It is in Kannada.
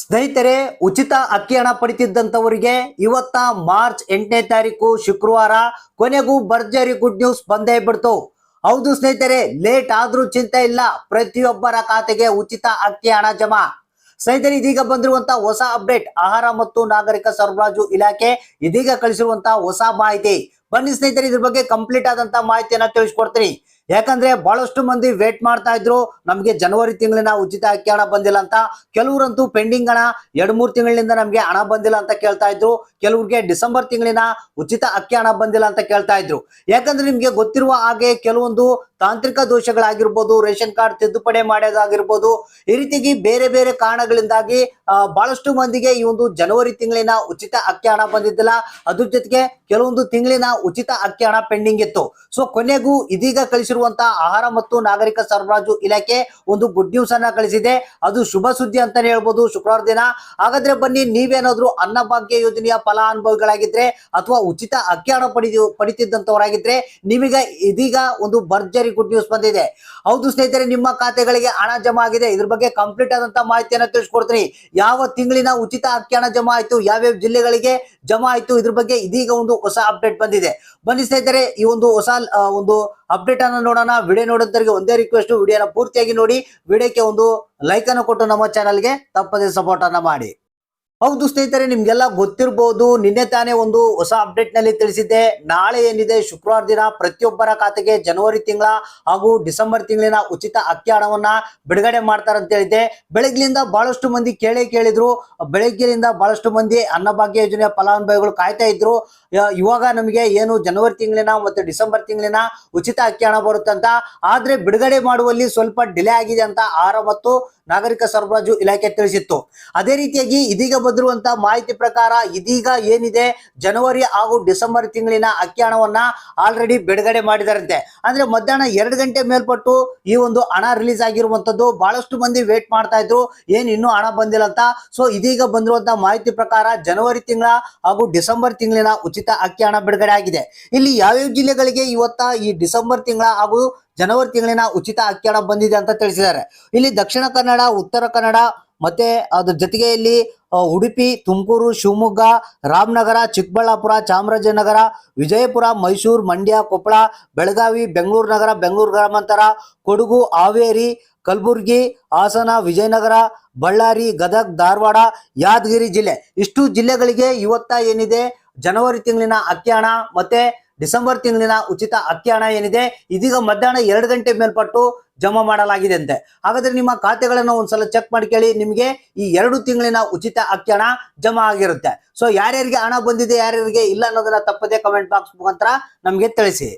ಸ್ನೇಹಿತರೆ, ಉಚಿತ ಅಕ್ಕಿ ಹಣ ಪಡಿತಿದ್ದಂಥವರಿಗೆ ಇವತ್ತ ಮಾರ್ಚ್ ಎಂಟನೇ ತಾರೀಕು ಶುಕ್ರವಾರ ಕೊನೆಗೂ ಭರ್ಜರಿ ಗುಡ್ ನ್ಯೂಸ್ ಬಂದೇ ಬಿಡ್ತು. ಹೌದು ಸ್ನೇಹಿತರೆ, ಲೇಟ್ ಆದ್ರೂ ಚಿಂತೆ ಇಲ್ಲ. ಪ್ರತಿಯೊಬ್ಬರ ಖಾತೆಗೆ ಉಚಿತ ಅಕ್ಕಿ ಹಣ ಜಮಾ. ಸ್ನೇಹಿತರೆ, ಇದೀಗ ಬಂದಿರುವಂತಹ ಹೊಸ ಅಪ್ಡೇಟ್ ಆಹಾರ ಮತ್ತು ನಾಗರಿಕ ಸರಬರಾಜು ಇಲಾಖೆ ಇದೀಗ ಕಳಿಸಿರುವಂತಹ ಹೊಸ ಮಾಹಿತಿ. ಬನ್ನಿ ಸ್ನೇಹಿತರೆ, ಇದ್ರ ಬಗ್ಗೆ ಕಂಪ್ಲೀಟ್ ಆದಂತ ಮಾಹಿತಿಯನ್ನ ತಿಳಿಸ್ಕೊಡ್ತೀನಿ. ಯಾಕಂದ್ರೆ ಬಹಳಷ್ಟು ಮಂದಿ ವೇಟ್ ಮಾಡ್ತಾ ಇದ್ರು. ನಮ್ಗೆ ಜನವರಿ ತಿಂಗಳಿನ ಉಚಿತ ಅಕ್ಕಿ ಹಣ ಬಂದಿಲ್ಲ ಅಂತ. ಕೆಲವರಂತೂ ಪೆಂಡಿಂಗ್ ಹಣ ಎರಡ್ ಮೂರ್ ತಿಂಗಳಿಂದ ನಮ್ಗೆ ಹಣ ಬಂದಿಲ್ಲ ಅಂತ ಕೇಳ್ತಾ ಇದ್ರು. ಕೆಲವ್ರಿಗೆ ಡಿಸೆಂಬರ್ ತಿಂಗಳಿನ ಉಚಿತ ಅಕ್ಕಿ ಹಣ ಬಂದಿಲ್ಲ ಅಂತ ಕೇಳ್ತಾ ಇದ್ರು. ಯಾಕಂದ್ರೆ ನಿಮ್ಗೆ ಗೊತ್ತಿರುವ ಹಾಗೆ ಕೆಲವೊಂದು ತಾಂತ್ರಿಕ ದೋಷಗಳಾಗಿರ್ಬೋದು, ರೇಷನ್ ಕಾರ್ಡ್ ತಿದ್ದುಪಡಿ ಮಾಡೋದಾಗಿರ್ಬೋದು, ಈ ರೀತಿಯಾಗಿ ಬೇರೆ ಬೇರೆ ಕಾರಣಗಳಿಂದಾಗಿ ಬಹಳಷ್ಟು ಮಂದಿಗೆ ಈ ಒಂದು ಜನವರಿ ತಿಂಗಳಿನ ಉಚಿತ ಅಕ್ಕಿ ಹಣ ಬಂದಿದ್ದಿಲ್ಲ. ಅದ್ರ ಜೊತೆಗೆ ಕೆಲವೊಂದು ತಿಂಗಳಿನ ಉಚಿತ ಅಕ್ಕಿ ಹಣ ಪೆಂಡಿಂಗ್ ಇತ್ತು. ಸೊ ಕೊನೆಗೂ ಇದೀಗ ಕಳಿಸಿರುವಂತ ಆಹಾರ ಮತ್ತು ನಾಗರಿಕ ಸರಬರಾಜು ಇಲಾಖೆ ಒಂದು ಗುಡ್ ನ್ಯೂಸ್ ಅನ್ನ ಕಳಿಸಿದೆ. ಅದು ಶುಭ ಸುದ್ದಿ ಅಂತಾನೆ ಹೇಳ್ಬೋದು ಶುಕ್ರವಾರ ದಿನ. ಹಾಗಾದ್ರೆ ಬನ್ನಿ, ನೀವೇನಾದ್ರೂ ಅನ್ನಭಾಗ್ಯ ಯೋಜನೆಯ ಫಲಾನುಭವಿಗಳಾಗಿದ್ರೆ ಅಥವಾ ಉಚಿತ ಅಕ್ಕಿ ಹಣ ಪಡಿ ಪಡಿತಿದ್ದಂತವರಾಗಿದ್ರೆ ನಿಮಗೆ ಇದೀಗ ಒಂದು ಭರ್ಜರಿ ಗುಡ್ ನ್ಯೂಸ್ ಬಂದಿದೆ. ಹೌದು ಸ್ನೇಹಿತರೆ, ನಿಮ್ಮ ಖಾತೆಗಳಿಗೆ ಹಣ ಜಮಾ ಆಗಿದೆ. ಇದ್ರ ಬಗ್ಗೆ ಕಂಪ್ಲೀಟ್ ಆದಂತ ಮಾಹಿತಿಯನ್ನ ತಿಳಿಸ್ಕೊಡ್ತೀನಿ. ಯಾವ ತಿಂಗಳಿನ ಉಚಿತ ಅಕ್ಕಿ ಹಣ ಜಮಾ ಆಯ್ತು, ಯಾವ್ಯಾವ ಜಿಲ್ಲೆಗಳಿಗೆ ಜಮಾ ಆಯ್ತು, ಇದ್ರ ಬಗ್ಗೆ ಇದೀಗ ಒಂದು ಹೊಸ ಅಪ್ಡೇಟ್ ಬಂದಿದೆ. ಬನ್ನಿ ಸ್ನೇಹಿತರೆ, ಈ ಒಂದು ಹೊಸ ಒಂದು ಅಪ್ಡೇಟ್ ಅನ್ನು ನೋಡೋಣ. ವಿಡಿಯೋ ನೋಡೋದರಿಗೆ ಒಂದೇ ರಿಕ್ವೆಸ್ಟ್ ವಿಡಿಯೋನ ಪೂರ್ತಿಯಾಗಿ ನೋಡಿ. ವಿಡಿಯೋಕ್ಕೆ ಒಂದು ಲೈಕ್ ಅನ್ನು ಕೊಟ್ಟು ನಮ್ಮ ಚಾನಲ್ಗೆ ತಪ್ಪದೇ ಸಪೋರ್ಟ್ ಅನ್ನ ಮಾಡಿ. ಹೌದು ಸ್ನೇಹಿತರೆ, ನಿಮ್ಗೆಲ್ಲ ಗೊತ್ತಿರಬಹುದು ನಿನ್ನೆ ತಾನೇ ಒಂದು ಹೊಸ ಅಪ್ಡೇಟ್ನಲ್ಲಿ ತಿಳಿಸಿದ್ದೆ. ನಾಳೆ ಏನಿದೆ, ಶುಕ್ರವಾರ ದಿನ ಪ್ರತಿಯೊಬ್ಬರ ಖಾತೆಗೆ ಜನವರಿ ತಿಂಗಳ ಹಾಗೂ ಡಿಸೆಂಬರ್ ತಿಂಗಳಿನ ಉಚಿತ ಅಕ್ಕಿ ಹಣವನ್ನ ಬಿಡುಗಡೆ ಮಾಡ್ತಾರೆ ಅಂತ ಹೇಳಿದ್ದೆ. ಬೆಳಗ್ಲಿಂದ ಬಹಳಷ್ಟು ಮಂದಿ ಕೇಳಿ ಕೇಳಿದ್ರು. ಬೆಳಗ್ಗೆಯಿಂದ ಬಹಳಷ್ಟು ಮಂದಿ ಅನ್ನಭಾಗ್ಯ ಯೋಜನೆಯ ಫಲಾನುಭವಿಗಳು ಕಾಯ್ತಾ ಇದ್ರು. ಇವಾಗ ನಮಗೆ ಏನು ಜನವರಿ ತಿಂಗಳಿನ ಮತ್ತೆ ಡಿಸೆಂಬರ್ ತಿಂಗಳಿನ ಉಚಿತ ಅಕ್ಕಿ ಹಣ ಬರುತ್ತೆ ಅಂತ. ಆದ್ರೆ ಬಿಡುಗಡೆ ಮಾಡುವಲ್ಲಿ ಸ್ವಲ್ಪ ಡಿಲೇ ಆಗಿದೆ ಅಂತ ಆಹಾರ ಮತ್ತು ನಾಗರಿಕ ಸರಬರಾಜು ಇಲಾಖೆ ತಿಳಿಸಿತ್ತು. ಅದೇ ರೀತಿಯಾಗಿ ಇದೀಗ ಬಂದಿರುವಂತಹ ಮಾಹಿತಿ ಪ್ರಕಾರ ಇದೀಗ ಏನಿದೆ, ಜನವರಿ ಹಾಗೂ ಡಿಸೆಂಬರ್ ತಿಂಗಳಿನ ಅಕ್ಕಿ ಹಣವನ್ನ ಆಲ್ರೆಡಿ ಬಿಡುಗಡೆ ಮಾಡಿದಾರಂತೆ. ಅಂದ್ರೆ ಮಧ್ಯಾಹ್ನ ಎರಡು ಗಂಟೆ ಮೇಲ್ಪಟ್ಟು ಈ ಒಂದು ಹಣ ರಿಲೀಸ್ ಆಗಿರುವಂತದ್ದು ಬಹಳಷ್ಟು ಮಂದಿ ವೇಟ್ ಮಾಡ್ತಾ ಇದ್ರು, ಏನ್ ಇನ್ನೂ ಹಣ ಬಂದಿಲ್ಲ ಅಂತ. ಸೊ ಇದೀಗ ಬಂದಿರುವಂತಹ ಮಾಹಿತಿ ಪ್ರಕಾರ ಜನವರಿ ತಿಂಗಳ ಹಾಗೂ ಡಿಸೆಂಬರ್ ತಿಂಗಳಿನ ಉಚಿತ ಅಕ್ಕಿ ಹಣ ಬಿಡುಗಡೆ ಆಗಿದೆ. ಇಲ್ಲಿ ಯಾವ್ಯಾವ ಜಿಲ್ಲೆಗಳಿಗೆ ಇವತ್ತ ಈ ಡಿಸೆಂಬರ್ ತಿಂಗಳ ಹಾಗೂ ಜನವರಿ ತಿಂಗಳಿನ ಉಚಿತ ಅಕ್ಕಿ ಬಂದಿದೆ ಅಂತ ತಿಳಿಸಿದ್ದಾರೆ. ಇಲ್ಲಿ ದಕ್ಷಿಣ ಕನ್ನಡ, ಉತ್ತರ ಕನ್ನಡ ಮತ್ತೆ ಅದ್ರ ಜೊತೆಗೆ ಇಲ್ಲಿ ಉಡುಪಿ, ತುಮಕೂರು, ಶಿವಮೊಗ್ಗ, ರಾಮನಗರ, ಚಿಕ್ಕಬಳ್ಳಾಪುರ, ಚಾಮರಾಜನಗರ, ವಿಜಯಪುರ, ಮೈಸೂರು, ಮಂಡ್ಯ, ಕೊಪ್ಪಳ, ಬೆಳಗಾವಿ, ಬೆಂಗಳೂರು ನಗರ, ಬೆಂಗಳೂರು ಗ್ರಾಮಾಂತರ, ಕೊಡಗು, ಹಾವೇರಿ, ಕಲಬುರಗಿ, ಹಾಸನ, ವಿಜಯನಗರ, ಬಳ್ಳಾರಿ, ಗದಗ್, ಧಾರವಾಡ, ಯಾದಗಿರಿ ಜಿಲ್ಲೆ. ಇಷ್ಟು ಜಿಲ್ಲೆಗಳಿಗೆ ಇವತ್ತ ಏನಿದೆ? ಜನವರಿ ತಿಂಗಳಿನ ಅಕ್ಕಿ ಹಣ ಮತ್ತೆ ಡಿಸೆಂಬರ್ ತಿಂಗಳಿನ ಉಚಿತ ಅಕ್ಕಿ ಹಣ ಏನಿದೆ, ಇದೀಗ ಮಧ್ಯಾಹ್ನ ಎರಡು ಗಂಟೆ ಮೇಲ್ಪಟ್ಟು ಜಮಾ ಮಾಡಲಾಗಿದೆ ಅಂತೆ ಹಾಗಾದ್ರೆ ನಿಮ್ಮ ಖಾತೆಗಳನ್ನ ಒಂದ್ಸಲ ಚೆಕ್ ಮಾಡ್ಕೊಳ್ಳಿ ನಿಮಗೆ ಈ ಎರಡು ತಿಂಗಳಿನ ಉಚಿತ ಅಕ್ಕಿ ಹಣ ಜಮಾ ಆಗಿರುತ್ತೆ. ಸೊ ಯಾರ್ಯಾರಿಗೆ ಹಣ ಬಂದಿದೆ, ಯಾರ್ಯಾರಿಗೆ ಇಲ್ಲ ಅನ್ನೋದನ್ನ ತಪ್ಪದೆ ಕಮೆಂಟ್ ಬಾಕ್ಸ್ ಮುಖಾಂತರ ನಮಗೆ ತಿಳಿಸಿ.